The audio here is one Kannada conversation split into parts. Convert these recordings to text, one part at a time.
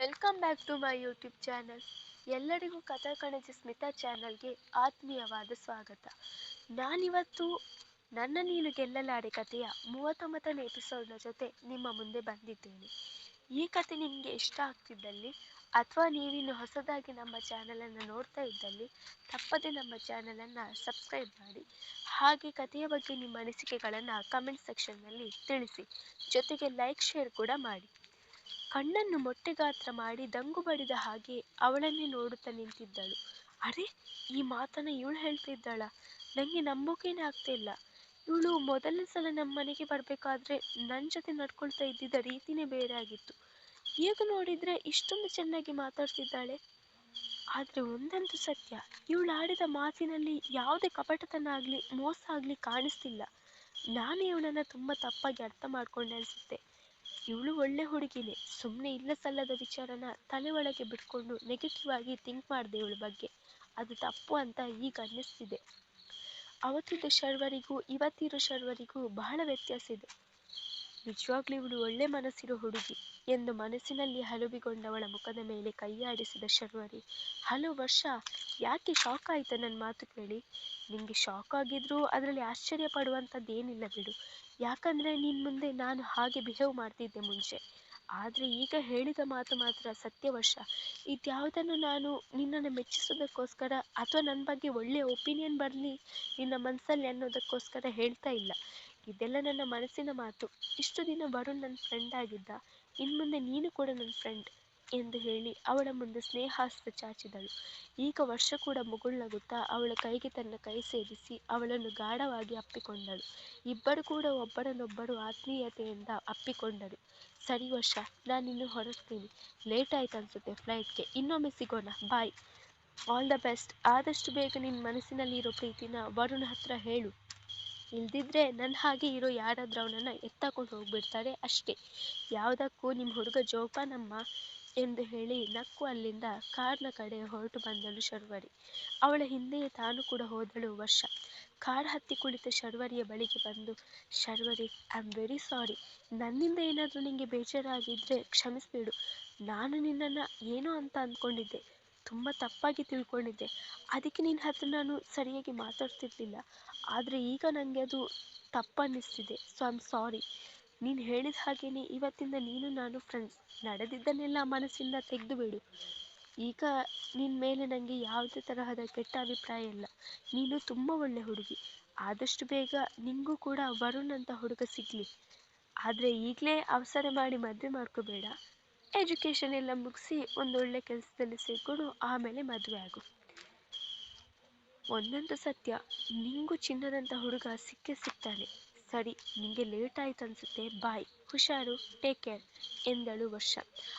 Welcome back to my YouTube channel ಎಲ್ಲರಿಗೂ ಕಥಾ ಕಣಜ ಸ್ಮಿತಾ ಚಾನಲ್ಗೆ ಆತ್ಮೀಯವಾದ ಸ್ವಾಗತ. ನಾನಿವತ್ತು ನನ್ನ ನೀನು ಗೆಲ್ಲಲಾಡೆ ಕಥೆಯ ಮೂವತ್ತೊಂಬತ್ತನೇ ಎಪಿಸೋಡ್ನ ಜೊತೆ ನಿಮ್ಮ ಮುಂದೆ ಬಂದಿದ್ದೇನೆ. ಈ ಕತೆ ನಿಮಗೆ ಇಷ್ಟ ಆಗ್ತಿದ್ದಲ್ಲಿ ಅಥವಾ ನೀವಿನ್ನು ಹೊಸದಾಗಿ ನಮ್ಮ ಚಾನಲನ್ನು ನೋಡ್ತಾ ಇದ್ದಲ್ಲಿ, ತಪ್ಪದೆ ನಮ್ಮ ಚಾನಲನ್ನು ಸಬ್ಸ್ಕ್ರೈಬ್ ಮಾಡಿ. ಹಾಗೆ ಕಥೆಯ ಬಗ್ಗೆ ನಿಮ್ಮ ಅನಿಸಿಕೆಗಳನ್ನು ಕಮೆಂಟ್ ಸೆಕ್ಷನ್ನಲ್ಲಿ ತಿಳಿಸಿ. ಜೊತೆಗೆ ಲೈಕ್ ಶೇರ್ ಕೂಡ ಮಾಡಿ. ಕಣ್ಣನ್ನು ಮೊಟ್ಟೆಗಾತ್ರ ಮಾಡಿ ದಂಗು ಬಡಿದ ಹಾಗೆ ಅವಳನ್ನೇ ನೋಡುತ್ತಾ ನಿಂತಿದ್ದಳು. ಅರೆ, ಈ ಮಾತನ್ನ ಇವಳು ಹೇಳ್ತಿದ್ದಾಳ. ನನಗೆ ನಂಬೋಕೇನೆ ಆಗ್ತಾ ಇಲ್ಲ. ಇವಳು ಮೊದಲನೇ ಸಲ ನಮ್ಮ ಮನೆಗೆ ಬರಬೇಕಾದ್ರೆ ನನ್ನ ಜೊತೆ ನಡ್ಕೊಳ್ತಾ ಇದ್ದಿದ್ದ ರೀತಿನೇ ಬೇರೆ ಆಗಿತ್ತು. ಈಗ ನೋಡಿದ್ರೆ ಇಷ್ಟೊಂದು ಚೆನ್ನಾಗಿ ಮಾತಾಡ್ತಿದ್ದಾಳೆ. ಆದ್ರೆ ಒಂದಂತೂ ಸತ್ಯ, ಇವಳು ಆಡಿದ ಮಾತಿನಲ್ಲಿ ಯಾವುದೇ ಕಪಟತನ ಆಗ್ಲಿ, ಮೋಸ ಆಗ್ಲಿ ಕಾಣಿಸ್ತಿಲ್ಲ. ನಾನೇ ಇವಳನ್ನ ತುಂಬಾ ತಪ್ಪಾಗಿ ಅರ್ಥ ಮಾಡ್ಕೊಂಡೆ ಅನ್ಸುತ್ತೆ. ಇವಳು ಒಳ್ಳೆ ಹುಡುಗಿನೇ. ಸುಮ್ಮನೆ ಇಲ್ಲ ಸಲ್ಲದ ವಿಚಾರನ ತಲೆ ಒಳಗೆ ಬಿಟ್ಕೊಂಡು ನೆಗೆಟಿವ್ ಆಗಿ ಥಿಂಕ್ ಮಾಡಿದೆ ಇವಳ ಬಗ್ಗೆ. ಅದು ತಪ್ಪು ಅಂತ ಈಗ ಅನ್ನಿಸ್ತಿದೆ. ಅವತ್ತಿದ್ದ ಶರ್ವರಿಗೂ, ಇವತ್ತಿರೋ ಶರ್ವರಿಗೂ ಬಹಳ ವ್ಯತ್ಯಾಸ ಇದೆ. ನಿಜವಾಗ್ಲೂ ಇವಳು ಒಳ್ಳೆ ಮನಸ್ಸಿರೋ ಹುಡುಗಿ ಎಂದು ಮನಸ್ಸಿನಲ್ಲಿ ಹಲುಬಿಗೊಂಡವಳ ಮುಖದ ಮೇಲೆ ಕೈಯಾಡಿಸಿದ ಶರ್ವರಿ ಹಲವು ವರ್ಷ, ಯಾಕೆ ಶಾಕ್ ಆಯ್ತಾ ನನ್ನ ಮಾತು ಕೇಳಿ? ನಿಮಗೆ ಶಾಕ್ ಆಗಿದ್ರೂ ಅದರಲ್ಲಿ ಆಶ್ಚರ್ಯ ಪಡುವಂಥದ್ದೇನಿಲ್ಲ ಬಿಡು. ಯಾಕಂದ್ರೆ ನಿನ್ ಮುಂದೆ ನಾನು ಹಾಗೆ ಬಿಹೇವ್ ಮಾಡ್ತಿದ್ದೆ ಮುಂಚೆ. ಆದ್ರೆ ಈಗ ಹೇಳಿದ ಮಾತು ಮಾತ್ರ ಸತ್ಯ ವರ್ಷ ಇದ್ಯಾವುದನ್ನು ನಾನು ನಿನ್ನನ್ನು ಮೆಚ್ಚಿಸೋದಕ್ಕೋಸ್ಕರ ಅಥವಾ ನನ್ನ ಬಗ್ಗೆ ಒಳ್ಳೆಯ ಒಪಿನಿಯನ್ ಬರಲಿ ನಿನ್ನ ಮನಸ್ಸಲ್ಲಿ ಅನ್ನೋದಕ್ಕೋಸ್ಕರ ಹೇಳ್ತಾ ಇಲ್ಲ. ಇದೆಲ್ಲ ನನ್ನ ಮನಸ್ಸಿನ ಮಾತು. ಇಷ್ಟು ದಿನ ವರುಣ್ ನನ್ನ ಫ್ರೆಂಡ್ ಆಗಿದ್ದ. ಇನ್ಮುಂದೆ ನೀನು ಕೂಡ ನನ್ನ ಫ್ರೆಂಡ್ ಎಂದು ಹೇಳಿ ಅವಳ ಮುಂದೆ ಸ್ನೇಹಾಸ್ತ್ರ ಚಾಚಿದಳು. ಈಗ ವರ್ಷ ಕೂಡ ಮುಗುಳ್ನಗುತ್ತಾ ಅವಳ ಕೈಗೆ ತನ್ನ ಕೈ ಸೇರಿಸಿ ಅವಳನ್ನು ಗಾಢವಾಗಿ ಅಪ್ಪಿಕೊಂಡಳು. ಇಬ್ಬರು ಕೂಡ ಒಬ್ಬರನ್ನೊಬ್ಬರು ಆತ್ಮೀಯತೆಯಿಂದ ಅಪ್ಪಿಕೊಂಡರು. ಸರಿ ವರ್ಷ, ನಾನಿನ್ನು ಹೊರಡ್ತೀನಿ. ಲೇಟ್ ಆಯ್ತು ಅನ್ಸುತ್ತೆ ಫ್ಲೈಟ್ಗೆ. ಇನ್ನೊಮ್ಮೆ ಸಿಗೋಣ. ಬಾಯ್. All the best. ಆದಷ್ಟು ಬೇಗ ನಿನ್ನ ಮನಸ್ಸಿನಲ್ಲಿರೋ ಪ್ರೀತಿನ ವರುಣ ಹತ್ರ ಹೇಳು. ಇಲ್ದಿದ್ರೆ ನನ್ನ ಹಾಗೆ ಇರೋ ಯಾರಾದ್ರೂ ಅವನನ್ನ ಎತ್ತಾಕೊಂಡು ಹೋಗ್ಬಿಡ್ತಾರೆ ಅಷ್ಟೇ. ಯಾವುದಕ್ಕೂ ನಿಮ್ಮ ಹುಡುಗ ಜೋಪಾನಮ್ಮ ಎಂದು ಹೇಳಿ ನಕ್ಕು ಅಲ್ಲಿಂದ ಕಾರ್ನ ಕಡೆ ಹೊರಟು ಬಂದಳು ಶರ್ವರಿ. ಅವಳ ಹಿಂದೆಯೇ ತಾನು ಕೂಡ ಹೋದಳು ವರ್ಷ. ಕಾರ್ ಹತ್ತಿ ಕುಳಿತ ಶರ್ವರಿಯ ಬಳಿಗೆ ಬಂದು, Sharvari I am very sorry ನನ್ನಿಂದ ಏನಾದರೂ ನಿನಗೆ ಬೇಜಾರಾಗಿದ್ದರೆ ಕ್ಷಮಿಸಿಬಿಡು. ನಾನು ನಿನ್ನನ್ನು ಏನೋ ಅಂತ ಅಂದ್ಕೊಂಡಿದ್ದೆ. ತುಂಬ ತಪ್ಪಾಗಿ ತಿಳ್ಕೊಂಡಿದ್ದೆ. ಅದಕ್ಕೆ ನಿನ್ನ ಹತ್ರ ನಾನು ಸರಿಯಾಗಿ ಮಾತಾಡ್ತಿರ್ಲಿಲ್ಲ. ಆದರೆ ಈಗ ನನಗೆ ಅದು ತಪ್ಪನ್ನಿಸ್ತಿದೆ. ಸೊ ಐ ಆಮ್ ಸಾರಿ ನೀನು ಹೇಳಿದ ಹಾಗೇನೆ ಇವತ್ತಿಂದ ನೀನು ನಾನು ಫ್ರೆಂಡ್ಸ್ ನಡೆದಿದ್ದನ್ನೆಲ್ಲ ಮನಸ್ಸಿಂದ ತೆಗೆದು ಬಿಡು ಈಗ ನಿನ್ನ ಮೇಲೆ ನನಗೆ ಯಾವುದೇ ತರಹದ ಕೆಟ್ಟ ಅಭಿಪ್ರಾಯ ಇಲ್ಲ. ನೀನು ತುಂಬ ಒಳ್ಳೆ ಹುಡುಗಿ. ಆದಷ್ಟು ಬೇಗ ನಿಂಗೂ ಕೂಡ ವರುಣ್ ಅಂತ ಹುಡುಗ ಸಿಗಲಿ. ಆದರೆ ಈಗಲೇ ಅವಸರ ಮಾಡಿ ಮದುವೆ ಮಾಡ್ಕೋಬೇಡ. ಎಜುಕೇಷನ್ ಎಲ್ಲ ಮುಗಿಸಿ ಒಂದೊಳ್ಳೆ ಕೆಲಸದಲ್ಲಿ ಸೇರ್ಕೊಂಡು ಆಮೇಲೆ ಮದುವೆ ಆಗು. ಒಂದಂತೂ ಸತ್ಯ. ನಿಂಗೂ ಚಿನ್ನದಂಥ ಹುಡುಗ ಸಿಕ್ಕೇ ಸಿಗ್ತಾನೆ. ಸರಿ, ನಿಂಗೆ ಲೇಟ್ ಆಯ್ತು ಅನ್ಸುತ್ತೆ ಬಾಯ್ ಹುಷಾರು ಟೇಕ್ ಕೇರ್ ಎಂದಳು ವರ್ಷ.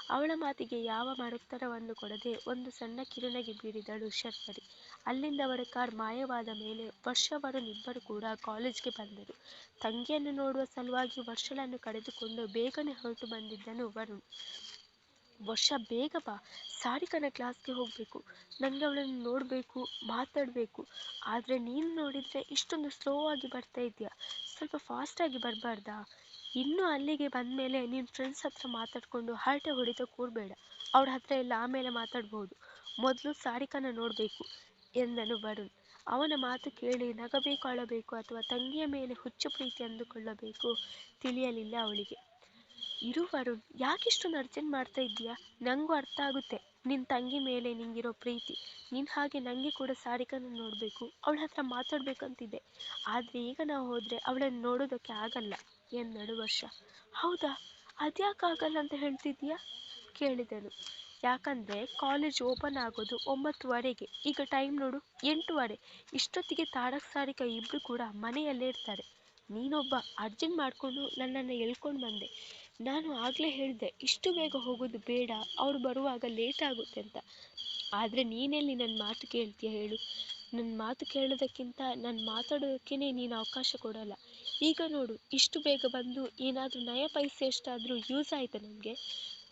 ಅವಳ ಮಾತಿಗೆ ಯಾವ ಮರುತ್ತರವನ್ನು ಕೊಡದೆ ಒಂದು ಸಣ್ಣ ಕಿರುನಗೆ ಬೀರಿದಳು ಶರ್ವರಿ ಅಲ್ಲಿಂದ ಅವರ ಕಾರ್ ಮಾಯವಾದ ಮೇಲೆ ವರ್ಷವರನಿಬ್ಬರು ಕೂಡ ಕಾಲೇಜ್ಗೆ ಬಂದರು. ತಂಗಿಯನ್ನು ನೋಡುವ ಸಲುವಾಗಿ ವರ್ಷಳನ್ನು ಕಳೆದುಕೊಂಡು ಬೇಗನೆ ಹೊರಟು ಬಂದಿದ್ದನು ವರುಣ್. ವರ್ಷ ಬೇಗ ಬಾ ಸಾರಿಕನ ಕ್ಲಾಸ್ಗೆ ಹೋಗಬೇಕು. ನನಗೆ ಅವಳನ್ನು ನೋಡಬೇಕು, ಮಾತಾಡಬೇಕು. ಆದರೆ ನೀನು ನೋಡಿದರೆ ಇಷ್ಟೊಂದು ಸ್ಲೋ ಆಗಿ ಬರ್ತಾ ಇದೆಯಾ ಸ್ವಲ್ಪ ಫಾಸ್ಟಾಗಿ ಬರಬಾರ್ದಾ? ಇನ್ನೂ ಅಲ್ಲಿಗೆ ಬಂದಮೇಲೆ ನಿನ್ನ ಫ್ರೆಂಡ್ಸ್ ಹತ್ರ ಮಾತಾಡಿಕೊಂಡು ಹರಟೆ ಹೊಡಿತಾ ಕೂರಬೇಡ. ಅವ್ರ ಹತ್ರ ಎಲ್ಲ ಆಮೇಲೆ ಮಾತಾಡ್ಬೋದು. ಮೊದಲು ಸಾರಿಕನ ನೋಡಬೇಕು ಎಂದನು ವರುಣ್. ಅವನ ಮಾತು ಕೇಳಿ ನಗಬೇಕು, ಅಳಬೇಕು ಅಥವಾ ತಂಗಿಯ ಮೇಲೆ ಹುಚ್ಚು ಪ್ರೀತಿ ಅಂದುಕೊಳ್ಳಬೇಕು ತಿಳಿಯಲಿಲ್ಲ ಅವಳಿಗೆ. ಇರು ವರುಣ್ ಯಾಕಿಷ್ಟೊಂದು ಅರ್ಜೆಂಟ್ ಮಾಡ್ತಾ ಇದ್ದೀಯಾ? ನಂಗೂ ಅರ್ಥ ಆಗುತ್ತೆ. ನಿನ್ನ ತಂಗಿ ಮೇಲೆ ನಿಂಗಿರೋ ಪ್ರೀತಿ. ನಿನ್ನ ಹಾಗೆ ನನಗೆ ಕೂಡ ಸಾರಿಕನ ನೋಡಬೇಕು. ಅವಳ ಹತ್ರ ಮಾತಾಡ್ಬೇಕಂತಿದ್ದೆ ಆದರೆ ಈಗ ನಾವು ಹೋದರೆ ಅವಳನ್ನು ನೋಡೋದಕ್ಕೆ ಆಗಲ್ಲ. ಎಂದಳು ವರ್ಷ. ಹೌದಾ? ಅದ್ಯಾಕೆ ಆಗಲ್ಲ ಅಂತ ಹೇಳ್ತಿದ್ಯಾ ಕೇಳಿದನು. ಯಾಕಂದರೆ ಕಾಲೇಜ್ ಓಪನ್ ಆಗೋದು ಒಂಬತ್ತುವರೆಗೆ. ಈಗ ಟೈಮ್ ನೋಡು, ಎಂಟುವರೆ. ಇಷ್ಟೊತ್ತಿಗೆ ತಾರಕ್ ಸಾರಿಕ ಇಬ್ಬರು ಕೂಡ ಮನೆಯಲ್ಲೇ ಇರ್ತಾರೆ. ನೀನೊಬ್ಬ ಅರ್ಜೆಂಟ್ ಮಾಡಿಕೊಂಡು ನನ್ನನ್ನು ಎಳ್ಕೊಂಡು ಬಂದೆ. ನಾನು ಆಗಲೇ ಹೇಳಿದೆ, ಇಷ್ಟು ಬೇಗ ಹೋಗೋದು ಬೇಡ ಅವ್ರು ಬರುವಾಗ ಲೇಟ್ ಆಗುತ್ತೆ ಅಂತ. ಆದರೆ ನೀನೆಲ್ಲಿ ನನ್ನ ಮಾತು ಕೇಳ್ತೀಯ ಹೇಳು? ನನ್ನ ಮಾತು ಕೇಳೋದಕ್ಕಿಂತ ನಾನು ಮಾತಾಡೋದಕ್ಕೇ ನೀನು ಅವಕಾಶ ಕೊಡೋಲ್ಲ. ಈಗ ನೋಡು, ಇಷ್ಟು ಬೇಗ ಬಂದು ಏನಾದರೂ ನಯ ಪೈಸೆ ಎಷ್ಟಾದರೂ ಯೂಸ್ ಆಯಿತಾ ನನಗೆ?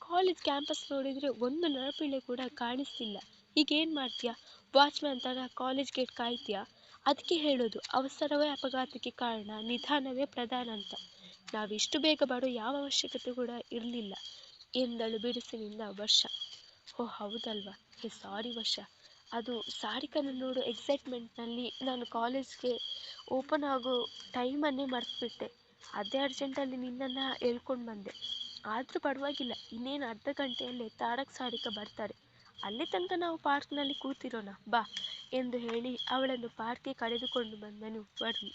ಕಾಲೇಜ್ ಕ್ಯಾಂಪಸ್ ನೋಡಿದರೆ ಒಂದು ನರಪಿಳ್ಳೆ ಕೂಡ ಕಾಣಿಸ್ತಿಲ್ಲ. ಈಗ ಏನು ಮಾಡ್ತೀಯಾ? ವಾಚ್ಮ್ಯಾನ್ ಥರ ಕಾಲೇಜ್ ಗೇಟ್ ಕಾಯ್ತೀಯಾ? ಅದಕ್ಕೆ ಹೇಳೋದು, ಅವಸರವೇ ಅಪಘಾತಕ್ಕೆ ಕಾರಣ, ನಿಧಾನವೇ ಪ್ರಧಾನ ಅಂತ. ನಾವಿಷ್ಟು ಬೇಗ ಬರೋ ಯಾವ ಅವಶ್ಯಕತೆ ಕೂಡ ಇರಲಿಲ್ಲ. ಎಂದಳು ಬಿಡಿಸಿನಿಂದ ವರ್ಷ. ಓ, ಹೌದಲ್ವಾ? ಹೇ ಸಾರಿ ವರ್ಷ. ಅದು ಸಾರಿಕನ ನೋಡೋ ಎಕ್ಸೈಟ್ಮೆಂಟ್ನಲ್ಲಿ ನಾನು ಕಾಲೇಜ್ಗೆ ಓಪನ್ ಆಗೋ ಟೈಮನ್ನೇ ಮರೆತುಬಿಟ್ಟೆ. ಅದೇ ಅರ್ಜೆಂಟಲ್ಲಿ ನಿನ್ನನ್ನು ಹೇಳ್ಕೊಂಡು ಬಂದೆ. ಆದರೂ ಪರವಾಗಿಲ್ಲ, ಇನ್ನೇನು ಅರ್ಧ ಗಂಟೆಯಲ್ಲೇ ತಾರಕ್ ಸಾರಿಕ ಬರ್ತಾರೆ. ಅಲ್ಲಿ ತನಕ ನಾವು ಪಾರ್ಕ್ನಲ್ಲಿ ಕೂತಿರೋಣ, ಬಾ, ಎಂದು ಹೇಳಿ ಅವಳನ್ನು ಪಾರ್ಕ್ಗೆ ಕರೆದುಕೊಂಡು ಬಂದನು ವರುಣ್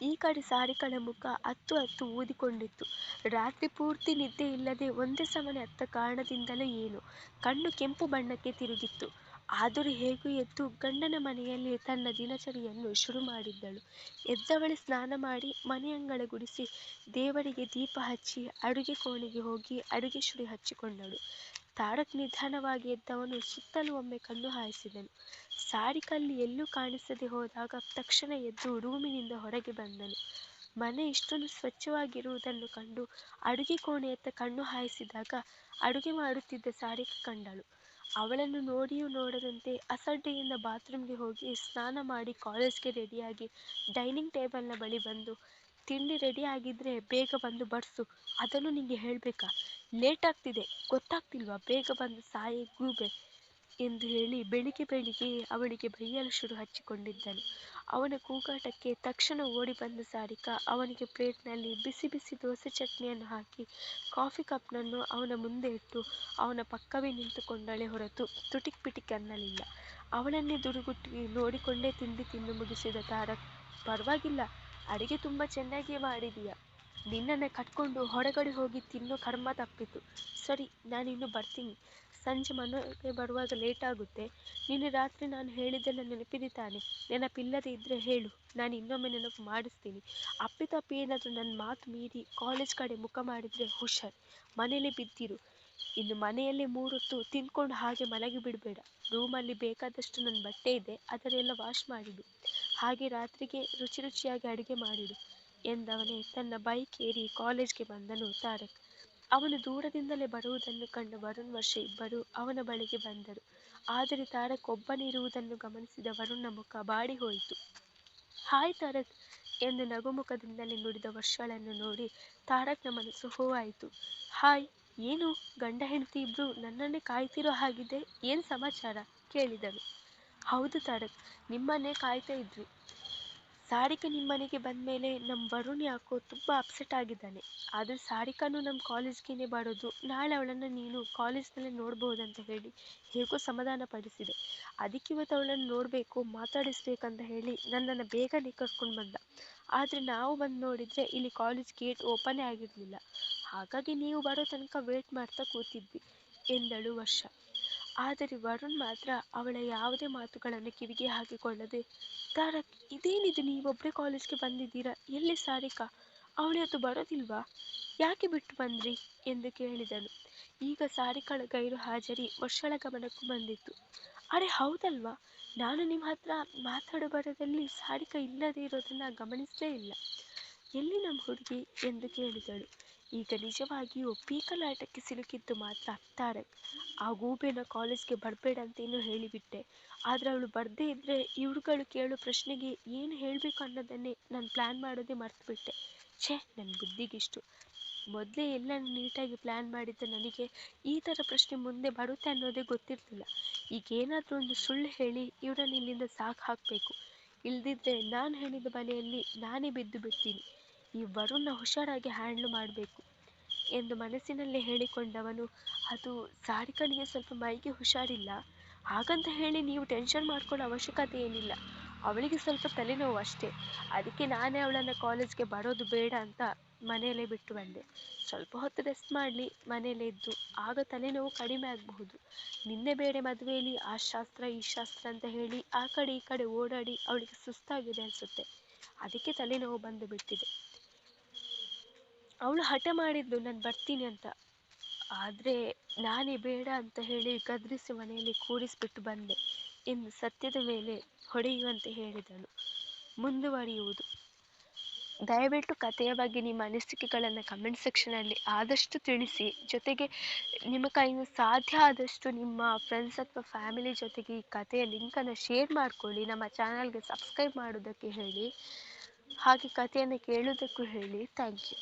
ಈ ಕಡೆ ಸಾರಿಕಳ ಮುಖ ಅತ್ತು ಅತ್ತು ಊದಿಕೊಂಡಿತ್ತು. ರಾತ್ರಿ ಪೂರ್ತಿ ನಿದ್ದೆಯಿಲ್ಲದೆ ಒಂದೇ ಸಮನೆ ಅತ್ತ ಕಾರಣದಿಂದಲೇ ಏನು? ಕಣ್ಣು ಕೆಂಪು ಬಣ್ಣಕ್ಕೆ ತಿರುಗಿತ್ತು. ಆದರೂ ಹೇಗೂ ಎದ್ದು ಗಂಡನ ಮನೆಯಲ್ಲಿ ತನ್ನ ದಿನಚರಿಯನ್ನು ಶುರು ಮಾಡಿದ್ದಳು. ಎದ್ದವಳೆ ಸ್ನಾನ ಮಾಡಿ ಮನೆಯಂಗಳ ಗುಡಿಸಿ ದೇವರಿಗೆ ದೀಪ ಹಚ್ಚಿ ಅಡುಗೆ ಕೋಣೆಗೆ ಹೋಗಿ ಅಡುಗೆ ಹಚ್ಚಿಕೊಂಡಳು. ತಾರಕ್ ನಿಧಾನವಾಗಿ ಎದ್ದವನು ಸುತ್ತಲೂ ಒಮ್ಮೆ ಕಣ್ಣು ಹಾಯಿಸಿದನು. ಸಾರಿಕಲ್ಲಿ ಎಲ್ಲೂ ಕಾಣಿಸದೆ ಹೋದಾಗ ತಕ್ಷಣ ಎದ್ದು ರೂಮಿನಿಂದ ಹೊರಗೆ ಬಂದನು. ಮನೆ ಇಷ್ಟೊಂದು ಸ್ವಚ್ಛವಾಗಿರುವುದನ್ನು ಕಂಡು ಅಡುಗೆ ಕೋಣೆಯತ್ತ ಕಣ್ಣು ಹಾಯಿಸಿದಾಗ ಅಡುಗೆ ಮಾಡುತ್ತಿದ್ದ ಸಾರಿಕ ಕಂಡಳು. ಅವಳನ್ನು ನೋಡಿಯೂ ನೋಡದಂತೆ ಅಸಡ್ಡೆಯಿಂದ ಬಾತ್ರೂಮ್ಗೆ ಹೋಗಿ ಸ್ನಾನ ಮಾಡಿ ಕಾಲೇಜ್ಗೆ ರೆಡಿಯಾಗಿ ಡೈನಿಂಗ್ ಟೇಬಲ್ನ ಬಳಿ ಬಂದು, ತಿಂಡಿ ರೆಡಿ ಆಗಿದ್ರೆ ಬೇಗ ಬಂದು ಬಡಿಸು ಅದನ್ನು ನಿನಗೆ ಹೇಳಬೇಕಾ? ಲೇಟ್ ಆಗ್ತಿದೆ, ಗೊತ್ತಾಗ್ತಿಲ್ವಾ? ಬೇಗ ಬಂದು ಸಾಯಿ, ಗೂಬೆ, ಎಂದು ಹೇಳಿ ಬೆಳಿಗ್ಗೆ ಬೆಳಿಗ್ಗೆ ಅವಳಿಗೆ ಬೈಯಲು ಶುರು ಹಚ್ಚಿಕೊಂಡಿದ್ದನು. ಅವನ ಕೂಗಾಟಕ್ಕೆ ತಕ್ಷಣ ಓಡಿ ಬಂದ ಸಾರಿಕಾ ಅವನಿಗೆ ಪ್ಲೇಟ್ನಲ್ಲಿ ಬಿಸಿ ಬಿಸಿ ದೋಸೆ ಚಟ್ನಿಯನ್ನು ಹಾಕಿ, ಕಾಫಿ ಕಪ್ನನ್ನು ಅವನ ಮುಂದೆ ಇಟ್ಟು ಅವನ ಪಕ್ಕವೇ ನಿಂತುಕೊಂಡಳೆ ಹೊರತು ತುಟಿಕ್ ಪಿಟಿಕ್ ಅನ್ನಲಿಲ್ಲ ಅವಳನ್ನೇ ದುಡುಗುಟ್ಟಿ ನೋಡಿಕೊಂಡೇ ತಿಂಡಿ ತಿಂದು ಮುಗಿಸಿದ ತಾರಕ್, ಪರವಾಗಿಲ್ಲ, ಅಡಿಗೆ ತುಂಬ ಚೆನ್ನಾಗಿಯೇ ಮಾಡಿದೀಯ. ನಿನ್ನನ್ನು ಕಟ್ಕೊಂಡು ಹೊರಗಡೆ ಹೋಗಿ ತಿನ್ನೋ ಕರ್ಮ ತಪ್ಪಿತು. ಸರಿ, ನಾನಿನ್ನು ಬರ್ತೀನಿ. ಸಂಜೆ ಮನೆಗೆ ಬರುವಾಗ ಲೇಟ್ ಆಗುತ್ತೆ. ನಿನ್ನೆ ರಾತ್ರಿ ನಾನು ಹೇಳಿದ್ದೆಲ್ಲ ನೆನಪಿದೆ ತಾನೆ ನೆನಪಿಲ್ಲದೆ ಇದ್ದರೆ ಹೇಳು. ನಾನು ಇನ್ನೊಮ್ಮೆ ನೆನಪು ಮಾಡಿಸ್ತೀನಿ. ಅಪ್ಪಿತಪ್ಪಿ ಏನಾದರೂ ನನ್ನ ಮಾತು ಮೀರಿ ಕಾಲೇಜ್ ಕಡೆ ಮುಖ ಮಾಡಿದರೆ ಹುಷಾರ್. ಮನೇಲಿ ಬಿದ್ದಿರು. ಇನ್ನು ಮನೆಯಲ್ಲಿ ಮೂರೊತ್ತು ತಿನ್ಕೊಂಡು ಹಾಗೆ ಮಲಗಿ ಬಿಡಬೇಡ. ರೂಮಲ್ಲಿ ಬೇಕಾದಷ್ಟು ನನ್ನ ಬಟ್ಟೆ ಇದೆ. ಅದನ್ನೆಲ್ಲ ವಾಶ್ ಮಾಡಿಡು. ಹಾಗೆ ರಾತ್ರಿಗೆ ರುಚಿ ರುಚಿಯಾಗಿ ಅಡುಗೆ ಮಾಡಿಡು. ಎಂದವನೇ ತನ್ನ ಬೈಕ್ ಏರಿ ಕಾಲೇಜ್ಗೆ ಬಂದನು ತಾರಕ್. ಅವನು ದೂರದಿಂದಲೇ ಬರುವುದನ್ನು ಕಂಡು ವರುಣ್ ವರ್ಷ ಇಬ್ಬರು ಅವನ ಬಳಿಗೆ ಬಂದರು. ಆದರೆ ತಾರಕ್ ಒಬ್ಬನಿರುವುದನ್ನು ಗಮನಿಸಿದ ವರುಣ್ನ ಮುಖ ಬಾಡಿ ಹೋಯಿತು. ಹಾಯ್ ತಾರಕ್ ಎಂದು ನಗುಮುಖದಿಂದಲೇ ನುಡಿದ ವರ್ಷಗಳನ್ನು ನೋಡಿ ತಾರಕ್ನ ಮನಸ್ಸು ಹೂವಾಯಿತು. ಹಾಯ್, ಏನು? ಗಂಡ ಹೆಂಡತಿ ಇಬ್ರು ನನ್ನನ್ನೇ ಕಾಯ್ತಿರೋ ಹಾಗಿದೆ ಏನು ಸಮಾಚಾರ? ಕೇಳಿದನು. ಹೌದು ತಾರಕ್, ನಿಮ್ಮನ್ನೇ ಕಾಯ್ತಾ ಇದ್ವಿ. ಸಾರಿಕಾ ನಿಮ್ಮನಿಗೆ ಬಂದ ಮೇಲೆ ನಮ್ಮ ವರುಣ್ ಯಾಕೋ ತುಂಬ ಅಪ್ಸೆಟ್ ಆಗಿದ್ದಾನೆ. ಆದರೆ ಸಾರಿಕಾನು ನಮ್ಮ ಕಾಲೇಜ್ಗೇನೆ ಬರೋದು. ನಾಳೆ ಅವಳನ್ನು ನೀನು ಕಾಲೇಜ್ನಲ್ಲೇ ನೋಡ್ಬೋದಂತ ಹೇಳಿ ಹೇಗೋ ಸಮಾಧಾನ ಪಡಿಸಿದೆ. ಅದಕ್ಕೆ ಇವತ್ತು ಅವಳನ್ನು ನೋಡಬೇಕು, ಮಾತಾಡಿಸ್ಬೇಕಂತ ಹೇಳಿ ನನ್ನನ್ನು ಬೇಗನೆ ಕರ್ಕೊಂಡು ಬಂದ. ಆದರೆ ನಾವು ಬಂದು ನೋಡಿದರೆ ಇಲ್ಲಿ ಕಾಲೇಜ್ ಗೇಟ್ ಓಪನೇ ಆಗಿರಲಿಲ್ಲ. ಹಾಗಾಗಿ ನೀವು ಬರೋ ತನಕ ವೇಟ್ ಮಾಡ್ತಾ ಕೂತಿದ್ವಿ ಎಂದಳು ವರ್ಷ. ಆದರೆ ವರುಣ್ ಮಾತ್ರ ಅವಳ ಯಾವುದೇ ಮಾತುಗಳನ್ನು ಕಿವಿಗೆ ಹಾಕಿಕೊಳ್ಳದೆ ತಾರಕ್ ಇದೇನಿದು ನೀವೊಬ್ಬರೇ ಕಾಲೇಜ್ಗೆ ಬಂದಿದ್ದೀರಾ? ಎಲ್ಲಿ ಸಾರಿಕಾ? ಅವಳಿವತ್ತು ಬರೋದಿಲ್ವಾ? ಯಾಕೆ ಬಿಟ್ಟು ಬಂದ್ರಿ? ಎಂದು ಕೇಳಿದನು. ಈಗ ಸಾರಿಕಾಳ ಗೈರು ಹಾಜರಿ ವರ್ಷಳ ಗಮನಕ್ಕೂ ಬಂದಿತ್ತು. ಅರೆ, ಹೌದಲ್ವಾ? ನಾನು ನಿಮ್ಮ ಹತ್ರ ಮಾತಾಡೋ ಬರದಲ್ಲಿ ಸಾರಿಕಾ ಇಲ್ಲದೇ ಇರೋದನ್ನ ಗಮನಿಸಲೇ ಇಲ್ಲ. ಎಲ್ಲಿ ನಮ್ಮ ಹುಡುಗಿ? ಎಂದು ಕೇಳಿದಳು. ಈಗ ನಿಜವಾಗಿಯೂ ಪೀಕಲಾಟಕ್ಕೆ ಸಿಲುಕಿದ್ದು ಮಾತ್ರ ತಾರಕ್ ಆ ಗೂಬೆನ ಕಾಲೇಜ್ಗೆ ಬರಬೇಡ ಅಂತೇನೋ ಹೇಳಿಬಿಟ್ಟೆ. ಆದರೆ ಅವಳು ಬರದೇ ಇದ್ದರೆ ಇವ್ರುಗಳು ಕೇಳೋ ಪ್ರಶ್ನೆಗೆ ಏನು ಹೇಳಬೇಕು ಅನ್ನೋದನ್ನೇ ನಾನು ಪ್ಲ್ಯಾನ್ ಮಾಡೋದೇ ಮರೆತುಬಿಟ್ಟೆ. ಛೇ ನನ್ನ ಬುದ್ಧಿಗಿಷ್ಟು. ಮೊದಲೇ ಎಲ್ಲ ನೀಟಾಗಿ ಪ್ಲ್ಯಾನ್ ಮಾಡಿದ್ದ ನನಗೆ ಈ ಥರ ಪ್ರಶ್ನೆ ಮುಂದೆ ಬರುತ್ತೆ ಅನ್ನೋದೇ ಗೊತ್ತಿರಲಿಲ್ಲ. ಈಗ ಏನಾದರೂ ಒಂದು ಸುಳ್ಳು ಹೇಳಿ ಇವರನ್ನು ಇಲ್ಲಿಂದ ಸಾಕು ಹಾಕಬೇಕು. ಇಲ್ಲದಿದ್ದರೆ ನಾನು ಹೇಳಿದ ಬಲೆಯಲ್ಲಿ ನಾನೇ ಬಿದ್ದು ಬಿಡ್ತೀನಿ. ಈ ವರುಣ್ನ ಹುಷಾರಾಗಿ ಹ್ಯಾಂಡ್ಲ್ ಮಾಡಬೇಕು ಎಂದು ಮನಸ್ಸಿನಲ್ಲೇ ಹೇಳಿಕೊಂಡವನು, ಅದು ಸಾರಿಕನಿಗೆ ಸ್ವಲ್ಪ ಮೈಗೆ ಹುಷಾರಿಲ್ಲ. ಹಾಗಂತ ಹೇಳಿ ನೀವು ಟೆನ್ಷನ್ ಮಾಡ್ಕೊಳ್ಳೋ ಅವಶ್ಯಕತೆ ಏನಿಲ್ಲ. ಅವಳಿಗೆ ಸ್ವಲ್ಪ ತಲೆನೋವು ಅಷ್ಟೇ. ಅದಕ್ಕೆ ನಾನೇ ಅವಳನ್ನು ಕಾಲೇಜ್ಗೆ ಬರೋದು ಬೇಡ ಅಂತ ಮನೆಯಲ್ಲೇ ಬಿಟ್ಟು ಬಂದೆ. ಸ್ವಲ್ಪ ಹೊತ್ತು ರೆಸ್ಟ್ ಮಾಡಲಿ, ಮನೆಯಲ್ಲೇ ಇದ್ದು. ಆಗ ತಲೆನೋವು ಕಡಿಮೆ ಆಗಬಹುದು. ನಿನ್ನೆ ಬೇರೆ ಮದುವೆಯಲ್ಲಿ ಆ ಶಾಸ್ತ್ರ, ಈ ಶಾಸ್ತ್ರ ಅಂತ ಹೇಳಿ ಆ ಕಡೆ ಈ ಕಡೆ ಓಡಾಡಿ ಅವಳಿಗೆ ಸುಸ್ತಾಗಿದೆ ಅನಿಸುತ್ತೆ. ಅದಕ್ಕೆ ತಲೆನೋವು ಬಂದು ಬಿಟ್ಟಿದೆ. ಅವಳು ಹಠ ಮಾಡಿದ್ಲು, ನಾನು ಬರ್ತೀನಿ ಅಂತ. ಆದರೆ ನಾನೇ ಬೇಡ ಅಂತ ಹೇಳಿ ಗದರಿಸಿ ಮನೆಯಲ್ಲಿ ಕೂರಿಸಿಬಿಟ್ಟು ಬಂದೆ. ಇನ್ನು ಸತ್ಯದ ಮೇಲೆ ಹೊಡೆಯುವಂತೆ ಹೇಳಿದನು ಮುಂದುವರಿಯುವುದು. ದಯವಿಟ್ಟು ಕಥೆಯ ಬಗ್ಗೆ ನಿಮ್ಮ ಅನಿಸಿಕೆಗಳನ್ನು ಕಮೆಂಟ್ ಸೆಕ್ಷನಲ್ಲಿ ಆದಷ್ಟು ತಿಳಿಸಿ. ಜೊತೆಗೆ ನಿಮ್ಮ ಕೈಯಿಂದ ಸಾಧ್ಯ ಆದಷ್ಟು ನಿಮ್ಮ ಫ್ರೆಂಡ್ಸ್ ಅಥವಾ ಫ್ಯಾಮಿಲಿ ಜೊತೆಗೆ ಈ ಕಥೆಯ ಲಿಂಕನ್ನು ಶೇರ್ ಮಾಡಿಕೊಳ್ಳಿ. ನಮ್ಮ ಚಾನಲ್ಗೆ ಸಬ್ಸ್ಕ್ರೈಬ್ ಮಾಡೋದಕ್ಕೆ ಹೇಳಿ. ಹಾಗೆ ಕಥೆಯನ್ನು ಕೇಳೋದಕ್ಕೂ ಹೇಳಿ. Thank you